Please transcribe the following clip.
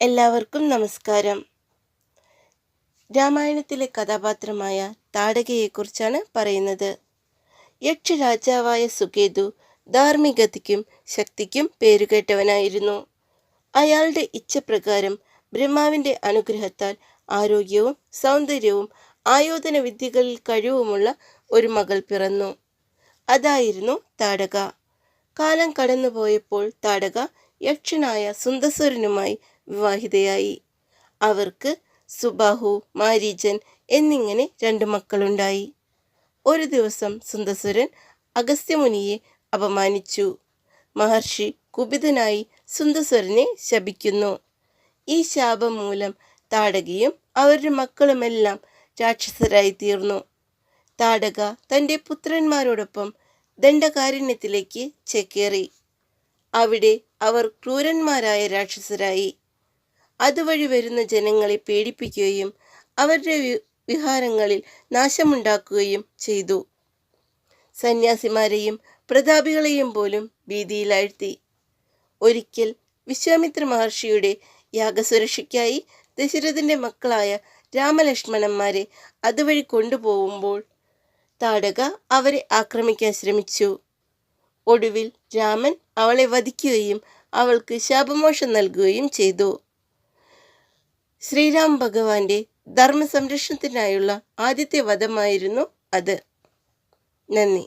എല്ലാവർക്കും നമസ്കാരം. രാമായണത്തിലെ കഥാപാത്രമായ താടകയെക്കുറിച്ചാണ് പറയുന്നത്. യക്ഷ രാജാവായ സുകേതു ധാർമ്മികതയ്ക്കും ശക്തിക്കും പേരുകേട്ടവനായിരുന്നു. അയാളുടെ ഇച്ഛപ്രകാരം ബ്രഹ്മാവിന്റെ അനുഗ്രഹത്താൽ ആരോഗ്യവും സൗന്ദര്യവും ആയോധന വിദ്യകളിൽ കഴിവുമുള്ള ഒരു മകൾ പിറന്നു. അതായിരുന്നു താടക. കാലം കടന്നുപോയപ്പോൾ താടക യക്ഷനായ സുന്ദസ്വരനുമായി വിവാഹിതയായി. അവർക്ക് സുബാഹു മാരീജൻ എന്നിങ്ങനെ രണ്ട് മക്കളുണ്ടായി. ഒരു ദിവസം സുന്ദസുരൻ അഗസ്ത്യമുനിയെ അപമാനിച്ചു. മഹർഷി കുപിതനായി സുന്ദസ്വരനെ ശപിക്കുന്നു. ഈ ശാപം മൂലം താടകയും അവരുടെ മക്കളുമെല്ലാം രാക്ഷസരായി തീർന്നു. താടക തന്റെ പുത്രന്മാരോടൊപ്പം ദണ്ഡകാരണ്യത്തിലേക്ക് ചേക്കേറി. അവിടെ അവർ ക്രൂരന്മാരായ രാക്ഷസരായി. അതുവഴി വരുന്ന ജനങ്ങളെ പേടിപ്പിക്കുകയും അവരുടെ വിഹാരങ്ങളിൽ നാശമുണ്ടാക്കുകയും ചെയ്തു. സന്യാസിമാരെയും പ്രതാപികളെയും പോലും ഭീതിയിലാഴ്ത്തി. ഒരിക്കൽ വിശ്വാമിത്ര മഹർഷിയുടെ യാഗസുരക്ഷയ്ക്കായി ദശരഥന്റെ മക്കളായ രാമലക്ഷ്മണന്മാരെ അതുവഴി കൊണ്ടുപോകുമ്പോൾ താടക അവരെ ആക്രമിക്കാൻ ശ്രമിച്ചു. ഒടുവിൽ രാമൻ അവളെ വധിക്കുകയും അവൾക്ക് ശാപമോഷം നൽകുകയും ചെയ്തു. ശ്രീരാം ഭഗവാന്റെ ധർമ്മ സംരക്ഷണത്തിനായുള്ള ആദ്യത്തെ വധമായിരുന്നു അത്. നന്ദി.